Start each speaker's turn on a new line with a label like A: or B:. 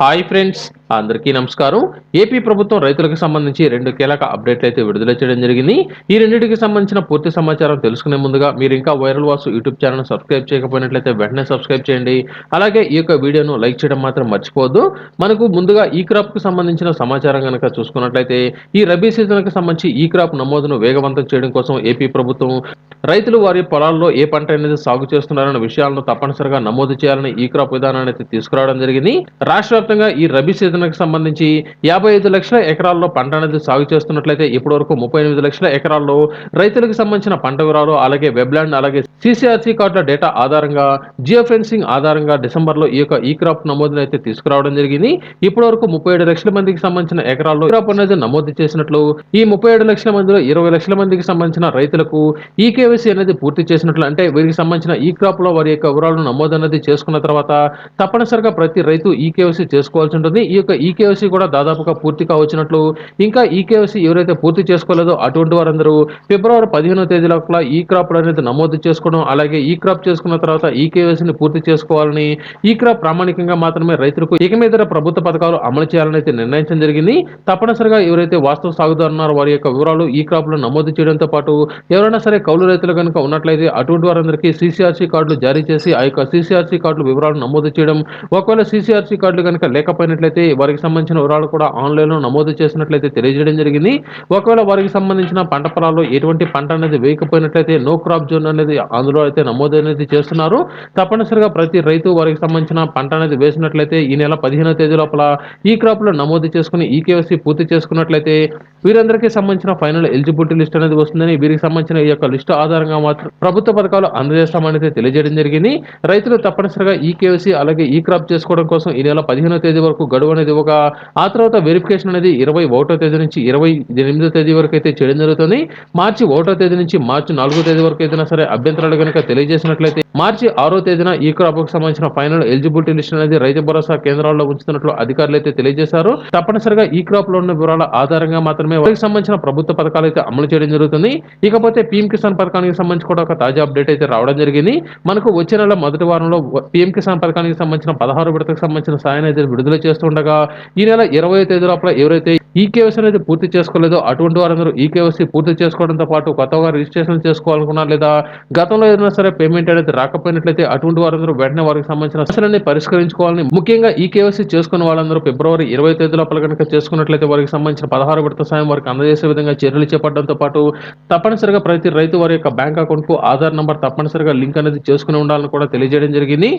A: Hi friends అందరికీ నమస్కారం. AP ప్రభుత్వం రైతులకు సంబంధించి రెండు కీలక అప్డేట్లు అయితే విడుదల చేయడం జరిగింది. ఈ రెండింటికి సంబంధించిన పూర్తి సమాచారం తెలుసుకునే ముందుగా మీరు ఇంకా viral Vasu YouTube channel subscribe చేయకపోయినట్లయితే వెంటనే సబ్స్క్రైబ్ చేయండి. అలాగే ఈ యొక్క వీడియోను లైక్ చేయడం మాత్రం మర్చిపోవద్దు. మనకు ముందుగా ఈ క్రాప్కు సంబంధించిన సమాచారం కనుక చూసుకున్నట్లయితే ఈ రబీ సీజన్కి సంబంధించి ఈ క్రాప్ నమోదును వేగవంతం చేయడం కోసం ఏపీ ప్రభుత్వం రైతులు వారి పొలాల్లో ఏ పంట అనేది సాగు చేస్తున్నారన్న విషయాలను తప్పనిసరిగా నమోదు చేయాలని ఈ క్రాప్ విధానాన్ని అయితే తీసుకురావడం జరిగింది. రాష్ట్ర వ్యాప్తంగా ఈ రబీ సీజన్ కి సంబంధించి యాభై ఐదు లక్షల ఎకరాల్లో పంట అనేది సాగు చేస్తున్నట్లయితే ఇప్పటి వరకు ముప్పై ఎనిమిది లక్షల ఎకరాల్లో రైతులకు సంబంధించిన పంట వివరాలు అలాగే వెబ్లాండ్ అలాగే సిసిఆర్సీ కార్డుల డేటా ఆధారంగా జియో ఫెన్సింగ్ ఆధారంగా డిసెంబర్లో ఈ యొక్క ఈ క్రాప్ నమోదును అయితే తీసుకురావడం జరిగింది. ఇప్పటి వరకు ముప్పై ఏడు లక్షల మందికి సంబంధించిన ఎకరాల్లో క్రాప్ అనేది నమోదు చేసినట్లు ఈ ముప్పై ఏడు లక్షల మందిలో ఇరవై లక్షల మందికి సంబంధించిన రైతులకు ఈ కేవైసీ అనేది పూర్తి చేసినట్లు అంటే వీరికి సంబంధించిన ఈ క్రాప్లో వారి యొక్క వివరాలను నమోదు అనేది చేసుకున్న తర్వాత తప్పనిసరిగా ప్రతి రైతు ఈ కేవైసీ చేసుకోవాల్సి ఉంటుంది. ఈ యొక్క ఈ కేవైసీ కూడా దాదాపుగా పూర్తిగా వచ్చినట్లు ఇంకా ఈ ఎవరైతే పూర్తి చేసుకోలేదో అటువంటి వారందరూ ఫిబ్రవరి పదిహేనో తేదీ లోపల ఈ క్రాప్ అనేది నమోదు చేసుకోవడం అలాగే ఈ క్రాప్ చేసుకున్న తర్వాత ఈ కేవైసీని పూర్తి చేసుకోవాలని ఈ క్రాప్ ప్రామాణికంగా మాత్రమే రైతులకు ఇక మీద ప్రభుత్వ పథకాలు అమలు చేయాలని అయితే నిర్ణయించడం జరిగింది. తప్పనిసరిగా ఎవరైతే వాస్తవ సాగుదారున్నారో వారి యొక్క వివరాలు ఈ క్రాప్లో నమోదు చేయడంతో పాటు ఎవరైనా సరే కౌలు రైతులు కనుక ఉన్నట్లయితే అటువంటి వారందరికీ సీసీఆర్సీ కార్డులు జారీ చేసి ఆ యొక్క సీసీఆర్సీ కార్డులు వివరాలు నమోదు చేయడం ఒకవేళ సీసీఆర్సీ కార్డులు కనుక లేకపోయినట్లయితే వారికి సంబంధించిన వివరాలు కూడా ఆన్లైన్లో నమోదు చేసినట్లయితే తెలియజేయడం జరిగింది. ఒకవేళ వారికి సంబంధించిన పంట పొలాల్లో ఎటువంటి పంట అనేది వేయకపోయినట్లయితే నో క్రాప్ జోన్ అనేది అందులో అయితే నమోదు అనేది చేస్తున్నారు. తప్పనిసరిగా ప్రతి రైతు వారికి సంబంధించిన పంట అనేది వేసినట్లయితే ఈ నెల పదిహేనో తేదీ లోపల ఈ క్రాప్లో నమోదు చేసుకుని ఈ కేవైసీ పూర్తి చేసుకున్నట్లయితే వీరందరికీ సంబంధించిన ఫైనల్ ఎలిజిబిలిటీ లిస్ట్ అనేది వస్తుందని వీరికి సంబంధించిన ఈ యొక్క లిస్టు ఆధారంగా మాత్రం ప్రభుత్వ పథకాలు అందజేస్తామని అయితే తెలియజేయడం జరిగింది. రైతులు తప్పనిసరిగా ఈ కేవైసీ అలాగే ఈ క్రాప్ చేసుకోవడం కోసం ఈ నెల పదిహేనో తేదీ వరకు గడువు అనేది ఒక ఆ తర్వాత వెరిఫికేషన్ అనేది ఇరవై ఒకటో తేదీ నుంచి ఇరవై ఎనిమిదో తేదీ వరకు అయితే చేయడం జరుగుతుంది. మార్చి ఒకటో తేదీ నుంచి మార్చి నాలుగో తేదీ వరకు ఏదైనా సరే అభ్యంతరాలు కనుక తెలియజేసినట్లయితే మార్చి ఆరో తేదీన ఈ క్రాప్కు సంబంధించిన ఫైనల్ ఎలిజిబిలిటీ లిస్ట్ అనేది రైతు భరోసా కేంద్రాల్లో ఉంచుతున్నట్లు అధికారులు అయితే తెలియజేశారు. తప్పనిసరిగా ఈ క్రాప్లో ఉన్న వివరాల ఆధారంగా మాత్రమే వారికి సంబంధించిన ప్రభుత్వ పథకాలు అయితే అమలు చేయడం జరుగుతుంది. ఇకపోతే పీఎం కిసాన్ పథకానికి సంబంధించి కూడా ఒక తాజా అప్డేట్ అయితే రావడం జరిగింది. మనకు వచ్చే నెల మొదటి వారంలో పీఎం కిసాన్ పథకానికి సంబంధించిన పదహారు విడతకు సంబంధించిన సాయం అయితే విడుదల చేస్తుండగా ఈ నెల ఇరవై తేదీ లోపల ఎవరైతే ఈ కేవైసీ అనేది పూర్తి చేసుకోలేదో అటువంటి వారందరూ ఈ కేవైసీ పూర్తి చేసుకోవడంతో పాటు కొత్తగా రిజిస్ట్రేషన్ చేసుకోవాలనుకున్నా లేదా గతంలో ఏదైనా సరే పేమెంట్ అనేది రాకపోయినట్లయితే అటువంటి వారందరూ వెంటనే వారికి సంబంధించిన సమస్యలన్నీ పరిష్కరించుకోవాలని ముఖ్యంగా ఈ కేవైసీ చేసుకున్న వాళ్ళందరూ ఫిబ్రవరి ఇరవై తేదీ లోపల కనుక చేసుకున్నట్లయితే వారికి సంబంధించిన పదహారు విడత సాయం వారికి అందజేసే విధంగా చర్యలు చేపట్టడంతో పాటు తప్పనిసరిగా ప్రతి రైతు వారి యొక్క బ్యాంక్ అకౌంట్కు ఆధార్ నంబర్ తప్పనిసరిగా లింక్ అనేది చేసుకుని ఉండాలని కూడా తెలియజేయడం జరిగింది.